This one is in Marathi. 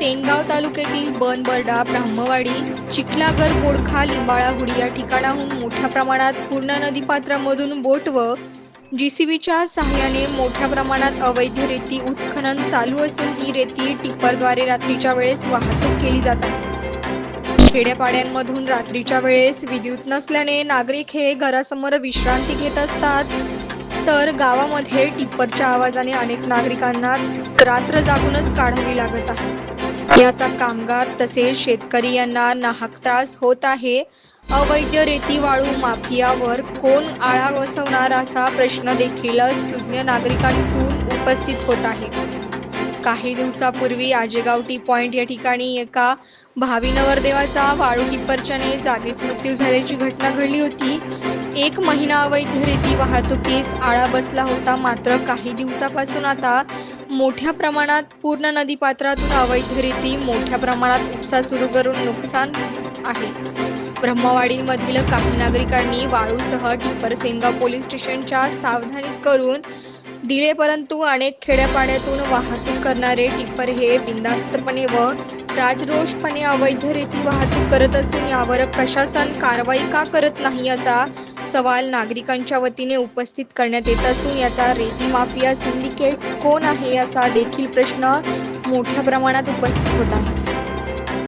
सेनगाव तालुक्यातील बनबर्डा ब्राह्मवाडी चिखलागर बोडखा लिंबाळाहुडी या ठिकाणाहून मोठ्या प्रमाणात पूर्ण नदीपात्रामधून बोट व जीसीबीच्या सहाय्याने मोठ्या प्रमाणात अवैध रेती उत्खनन चालू असून ही रेती टिप्परद्वारे रात्रीच्या वेळेस वाहतूक केली जात आहे. खेड्यापाड्यांमधून रात्रीच्या वेळेस विद्युत नसल्याने नागरिक हे घरासमोर विश्रांती घेत असतात. तर गावामध्ये टिप्परच्या आवाजाने अनेक नागरिकांना रात्र जागूनच काढावी लागत आहे. याचा कामगार तसेच शेतकरी यांना नाहक त्रास होत आहे. अवैध रेती वाळू माफियावर कोण आळा बसवणार असा प्रश्न देखील सुज्ञ नागरिकांतून उपस्थित होत आहे. काही दिवसापूर्वी आजेगाव टी पॉइंट या ठिकाणी एका भावी नवरदेवाचा वाळू टिप्परच्याने जागीच मृत्यू झाल्याची घटना घडली होती. एक महिना अवैध रेती वाहतुकीस आळा बसला होता मात्र काही दिवसापासून आता मोठ्या प्रमाणात पूर्ण नदीपात्रातून अवैधरीती मोठ्या प्रमाणात उपसा सुरू करून नुकसान आहे. ब्रह्मवाडीमधील काही नागरिकांनी वाळूसह टिप्पर पोलीस स्टेशनच्या सावधानी करून दिले परंतु अनेक खेड्यापाड्यातून वाहतूक करणारे टिप्पर हे बिंदास्तपणे व राजरोषपणे अवैधरिती वाहतूक करत असून यावर प्रशासन कारवाई का करत नाही असा सवाल नागरिकांच्या वतीने उपस्थित करण्यात येत असून याचा रेती माफिया सिंडिकेट कोण आहे असा देखील प्रश्न मोठ्या प्रमाणात उपस्थित होत आहे.